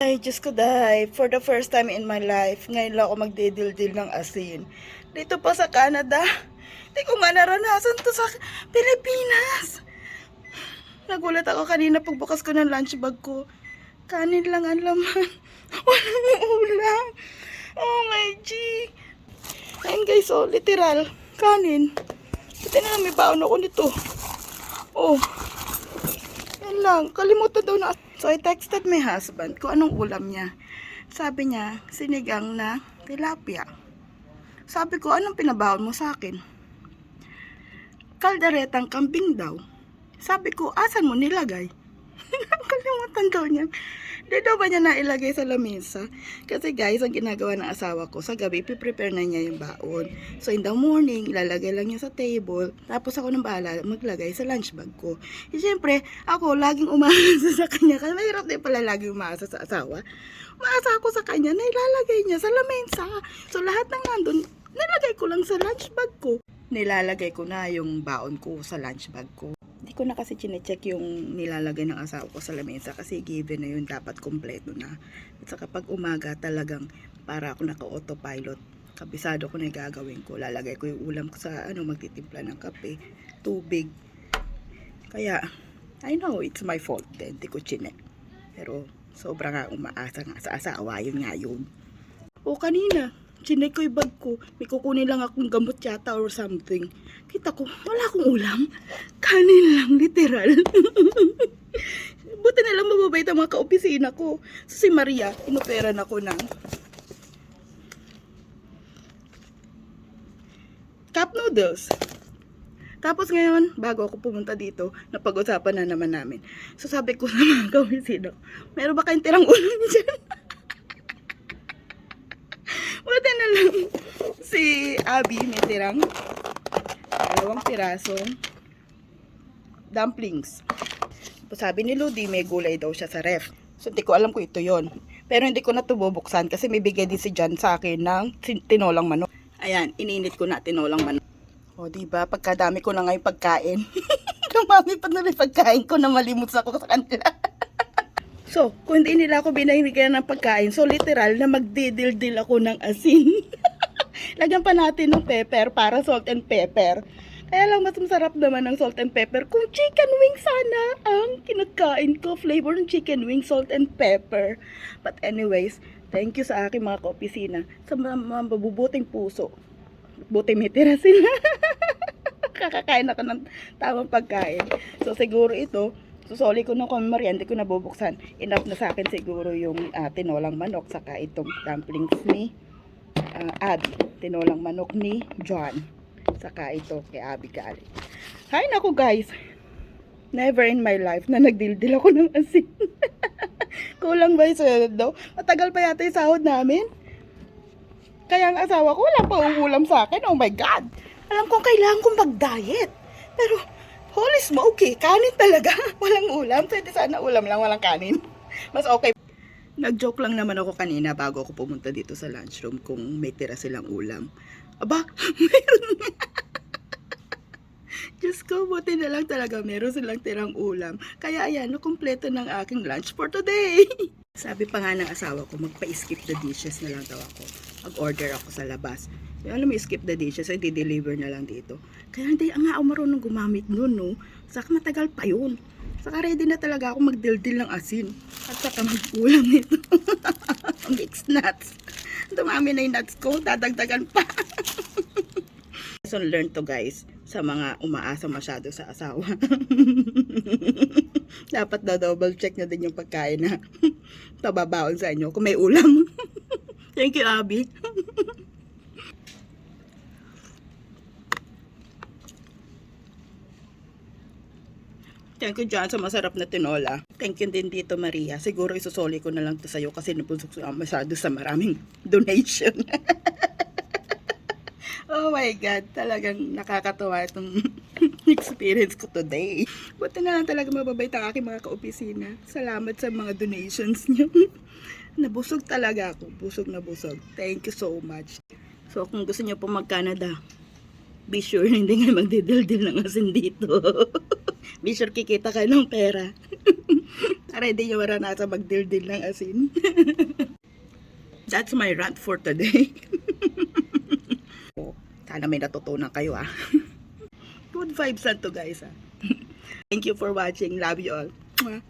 Ay, Diyos ko dahil, for the first time in my life, ngayon lang ako magdidildil ng asin. Dito pa sa Canada, hindi ko nga naranasan to sa Pilipinas. Nagulat ako kanina pagbukas ko ng lunch bag ko. Kanin lang ang laman. Walang ulam. Oh my G. Ayun guys, oh, literal. Kanin. Buti na lang may baon ako nito. Oh. Yan lang. Kalimutan daw na. So, I texted my husband kung anong ulam niya. Sabi niya, sinigang na tilapia. Sabi ko, anong pinabaon mo sa akin? Kalderetang kambing daw. Sabi ko, asan mo nilagay? Kalimutan daw niya. Di daw ba niya nailagay sa lamesa? Kasi guys, ang ginagawa ng asawa ko, sa gabi, piprepare na niya yung baon. So in the morning, ilalagay lang niya sa table. Tapos ako nang bahala maglagay sa lunch bag ko. E syempre, ako laging umaasa sa kanya. Kasi mahirap din pala laging umaasa sa asawa. Umaasa ako sa kanya na ilalagay niya sa lamesa. So lahat ng nandun, nilagay ko lang sa lunch bag ko. Nilalagay ko na yung baon ko sa lunch bag ko. Hindi ko na kasi chinecheck yung nilalagay ng asawa ko sa lamesa kasi given na yun dapat kompleto na. At saka pag umaga talagang para ako naka-autopilot. Kabisado ko na yung gagawin ko. Lalagay ko yung ulam ko sa ano, magtitimpla ng kape, tubig. Kaya, I know it's my fault din. Hindi ko chinek. Pero sobra nga umaasa nga sa asawa. Yun nga yun. O kanina, chinek ko yung bag ko. May kukunin lang akong gamot yata or something. Kita ko, wala akong ulam. Kanin lang, literal. Buti na lang mababait ang mga kaopisina ko. So, si Maria, inoperan ako ng cup noodles. Tapos ngayon, bago ako pumunta dito, napag-usapan na naman namin. So sabi ko sa mga kaopisina, meron ba kayong tirang ulam dyan? Buti na lang si Abby may tirang dalawang pirasong dumplings. Sabi ni Ludi, may gulay daw siya sa ref. So, hindi ko alam kung ito yon. Pero hindi ko na ito bubuksan kasi may bigay din si Jan sa akin ng tin- tinolang manok. Ayan, ininit ko na tinolang manok. O, diba? Pagkadami ko na ngayon pagkain. Dumami pa na rin pagkain ko na malimot ako sa kanila. So, kung hindi nila ako binahinigan ng pagkain, so literal na magdidildil ako ng asin. Lagyan pa natin ng pepper para salt and pepper. Kaya lang mas masarap naman ng salt and pepper kung chicken wing sana ang kinakain ko. Flavor ng chicken wing, salt and pepper. But anyways, thank you sa aking mga kaopisina sa mga mabubuting puso. Buti may tira sila. Kakakain ako ng tamang pagkain. So siguro ito, susoli ko nung kung merienda ko nabubuksan. Enough na sa akin siguro yung ah, tinolang manok saka itong dumplings ni uh, Abby. Tinolang manok ni John. Saka ito kay Abby Gali. Hay nako guys. Never in my life na nagdildil ako ng asin. Kulang ba yung sweldo? Matagal pa yata yung sahod namin. Kaya ang asawa ko wala pa uulam sa akin. Oh my God. Alam kong kailangan kong mag-diet. Pero, holy smoky, kanin talaga. Walang ulam. Pwede sana ulam lang, walang kanin. Mas okay. Nag-joke lang naman ako kanina bago ako pumunta dito sa lunchroom kung may tira silang ulam. Aba, meron nga. Diyos ko, buti na lang talaga meron silang tirang ulam. Kaya ayan, nakumpleto ng aking lunch for today. Sabi pa nga ng asawa ko, magpa-skip the dishes na lang daw ako. Mag-order ako sa labas. Yung alam mo, skip the dishes, ay di-deliver na lang dito. Kaya hindi nga ako marunong gumamit nun, no? Saka matagal pa yun. Saka ready na talaga ako magdildil ng asin. At saka mag-ulam nito. Mixed nuts. Dumami na yung nuts ko, dadagdagan pa. Lesson learned to guys sa mga umaasa masyado sa asawa. Dapat daw double check na din yung pagkain na tababaon sa inyo kung may ulam. Thank you, Abby. Thank you dyan sa masarap na tinola. Thank you din dito, Maria. Siguro isusoli ko na lang to sa'yo kasi napusok ko masyado sa maraming donation. oh my God, talagang nakakatawa itong experience ko today. Buti na lang talaga mababait ang aking mga kaopisina. Salamat sa mga donations niyo. Nabusog talaga ako. Busog na busog. Thank you so much. So kung gusto niyo po mag-Canada, be sure na hindi nga magdidildil ng asin dito. be sure kikita kayo ng pera. Ready nyo wala nasa magdildil ng asin. That's my rant for today. Sana may natutunan kayo ah. Good vibes lang to guys ah. Thank you for watching. Love you all.